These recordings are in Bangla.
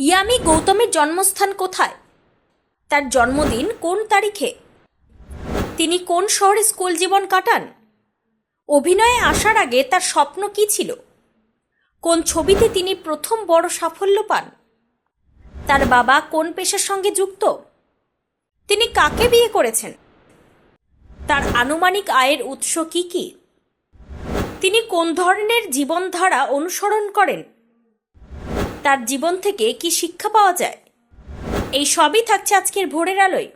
ইয়ামি গৌতমের জন্মস্থান কোথায়? তার জন্মদিন কোন তারিখে? তিনি কোন শহরে স্কুল জীবন কাটান? অভিনয়ে আসার আগে তার স্বপ্ন কি ছিল? কোন ছবিতে তিনি প্রথম বড় সাফল্য পান? তার বাবা কোন পেশার সঙ্গে যুক্ত? তিনি কাকে বিয়ে করেছেন? তার আনুমানিক আয়ের উৎস কি কি? তিনি কোন ধরনের জীবনধারা অনুসরণ করেন? তার জীবন থেকে কি শিক্ষা পাওয়া যায়? এই সবই থাকছে আজকের ভোরের আলোয়।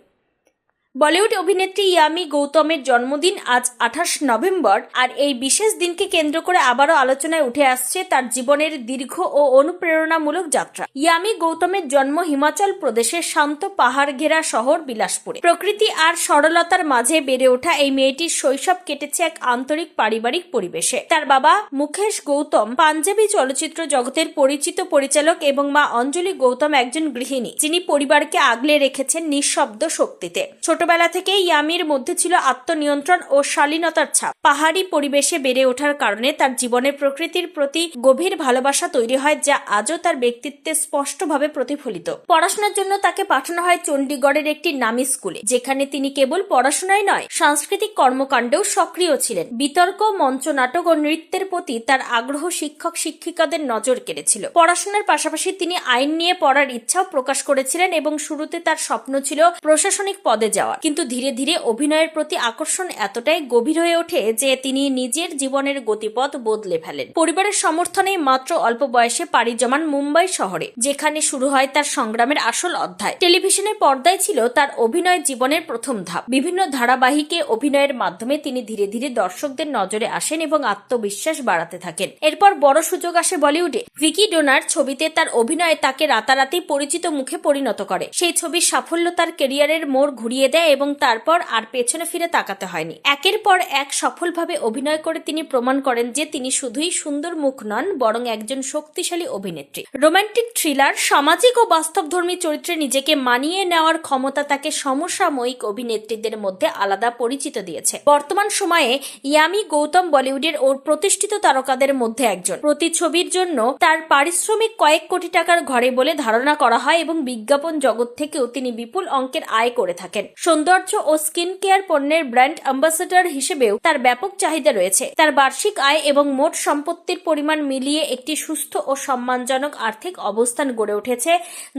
বলিউড অভিনেত্রী ইয়ামি গৌতমের জন্মদিন আজ আঠাশ নভেম্বর, আর এই বিশেষ দিনকে কেন্দ্র করে আবারও আলোচনায় উঠে আসছে তার জীবনের দীর্ঘ ও অনুপ্রেরণামূলক যাত্রা। ইয়ামি গৌতমের জন্ম হিমাচল প্রদেশের শান্ত পাহাড় ঘেরা শহর বিলাসপুরে। প্রকৃতি আর সরলতার মাঝে বেড়ে ওঠা এই মেয়েটির শৈশব কেটেছে এক আন্তরিক পারিবারিক পরিবেশে। তার বাবা মুখেশ গৌতম পাঞ্জাবি চলচ্চিত্র জগতের পরিচিত পরিচালক এবং মা অঞ্জলি গৌতম একজন গৃহিণী, যিনি পরিবারকে আগলে রেখেছেন নিঃশব্দ শক্তিতে। ছোটবেলা থেকেই ইয়ামির মধ্যে ছিল আত্মনিয়ন্ত্রণ ও শালীনতার ছাপ। পাহাড়ি পরিবেশে বেড়ে ওঠার কারণে তার জীবনে প্রকৃতির প্রতি গভীর ভালোবাসা তৈরি হয়, যা আজও তার ব্যক্তিত্বে স্পষ্টভাবে প্রতিফলিত। পড়াশোনার জন্য তাকে পাঠানো হয় চণ্ডীগড়ের একটি নামী স্কুলে, যেখানে তিনি কেবল পড়াশোনায় নয়, সাংস্কৃতিক কর্মকাণ্ডেও সক্রিয় ছিলেন। বিতর্ক মঞ্চনাটক ও নৃত্যের প্রতি তার আগ্রহ শিক্ষক, শিক্ষিকাদের নজর কেড়েছিল। পড়াশোনার পাশাপাশি তিনি আইন নিয়ে পড়ার ইচ্ছাও প্রকাশ করেছিলেন এবং শুরুতে তার স্বপ্ন ছিল প্রশাসনিক পদে যাওয়া। কিন্তু ধীরে ধীরে অভিনয়ের প্রতি আকর্ষণ এতটাই গভীর হয়ে ওঠে যে তিনি নিজের জীবনের গতিপথ বদলে ফেলেন। পরিবারের সমর্থনে মাত্র অল্প বয়সে পাড়ি জমান মুম্বাই শহরে, যেখানে শুরু হয় তার সংগ্রামের আসল অধ্যায়। টেলিভিশনের পর্দায় ছিল তার অভিনয় জীবনের প্রথম ধাপ। বিভিন্ন ধারাবাহিকে অভিনয়ের মাধ্যমে তিনি ধীরে ধীরে দর্শকদের নজরে আসেন এবং আত্মবিশ্বাস বাড়াতে থাকেন। এরপর বড় সুযোগ আসে বলিউডে। ভিকি ডোনার ছবিতে তার অভিনয় তাকে রাতারাতি পরিচিত মুখে পরিণত করে। সেই ছবির সাফল্য তার কেরিয়ারের মোড় ঘুরিয়ে দেয় এবং তারপর আর পেছনে ফিরে তাকাতে হয়নি। একের পর এক সফলভাবে অভিনয় করে তিনি প্রমাণ করেন যে তিনি শুধুই সুন্দর মুখ নন, বরং একজন শক্তিশালী অভিনেত্রী। রোমান্টিক থ্রিলার, সামাজিক ও বাস্তবধর্মী চরিত্রে নিজেকে মানিয়ে নেওয়ার ক্ষমতা তাকে সমসাময়িক অভিনেত্রীদের মধ্যে আলাদা পরিচিত দিয়েছে। বর্তমান সময়ে ইয়ামি গৌতম বলিউডের ওর প্রতিষ্ঠিত তারকাদের মধ্যে একজন। প্রতি ছবির জন্য তার পারিশ্রমিক কয়েক কোটি টাকার ঘরে বলে ধারণা করা হয় এবং বিজ্ঞাপন জগৎ থেকেও তিনি বিপুল অঙ্কের আয় করে থাকেন। সৌন্দর্য ও স্কিন কেয়ার পণ্যের ব্র্যান্ড অ্যাম্বাসেডর হিসেবেও তার ব্যাপক চাহিদা রয়েছে। তার বার্ষিক আয় এবং মোট সম্পত্তির পরিমাণ মিলিয়ে একটি সুস্থ ও সম্মানজনক আর্থিক অবস্থান গড়ে উঠেছে,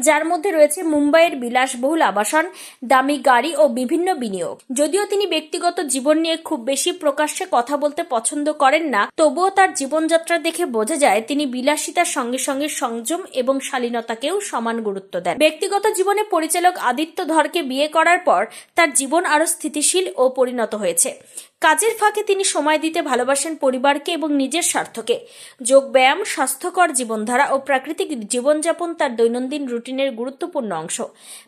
যার মধ্যে রয়েছে মুম্বাইয়ের বিলাসবহুল আবাসন, দামি গাড়ি ও বিভিন্ন বিনিয়োগ। যদিও তিনি ব্যক্তিগত জীবন নিয়ে খুব বেশি প্রকাশ্যে কথা বলতে পছন্দ করেন না, তবুও তার জীবনযাত্রা দেখে বোঝা যায় তিনি বিলাসিতার সঙ্গে সঙ্গে সংযম এবং শালীনতাকেও সমান গুরুত্ব দেন। ব্যক্তিগত জীবনে পরিচালক আদিত্য ধরকে বিয়ে করার পর তার জীবন আরও স্থিতিশীল ও পরিণত হয়েছে। কাজের ফাঁকে তিনি সময় দিতে ভালোবাসেন পরিবারকে এবং নিজের স্বার্থকে। যোগব্যায়াম স্বাস্থ্যকর জীবনধারা ও প্রাকৃতিক জীবনযাপন তার দৈনন্দিন রুটিনের গুরুত্বপূর্ণ অংশ।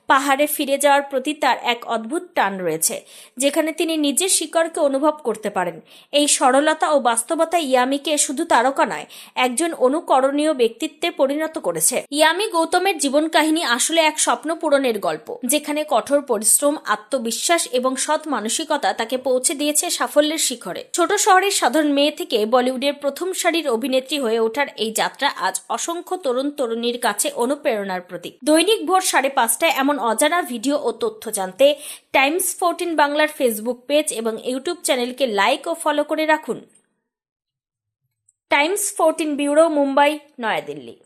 পাহাড়ে ফিরে যাওয়ার প্রতি তার এক অদ্ভুত টান রয়েছে, যেখানে তিনি নিজের শিকড়কে অনুভব করতে পারেন। এই সরলতা ও বাস্তবতা ইয়ামিকে শুধু তারকা নয়, একজন অনুকরণীয় ব্যক্তিত্বে পরিণত করেছে। ইয়ামি গৌতমের জীবন কাহিনী আসলে এক স্বপ্ন পূরণের গল্প, যেখানে কঠোর পরিশ্রম আত্মবিশ্বাস এবং সৎ মানসিকতা তাকে পৌঁছে দিয়েছে সাফল্যের শিখরে। ছোট শহরের সাধারণ মেয়ে থেকে বলিউডের প্রথম সারির অভিনেত্রী হয়ে ওঠার এই যাত্রা আজ অসংখ্য তরুণ তরুণীর কাছে অনুপ্রেরণার প্রতীক। দৈনিক ভোর সাড়ে পাঁচটায় এমন অজানা ভিডিও ও তথ্য জানতে টাইমস ফোরটিন বাংলার ফেসবুক পেজ এবং ইউটিউব চ্যানেলকে লাইক ও ফলো করে রাখুন। Times fourteen bureau, Mumbai, New Delhi.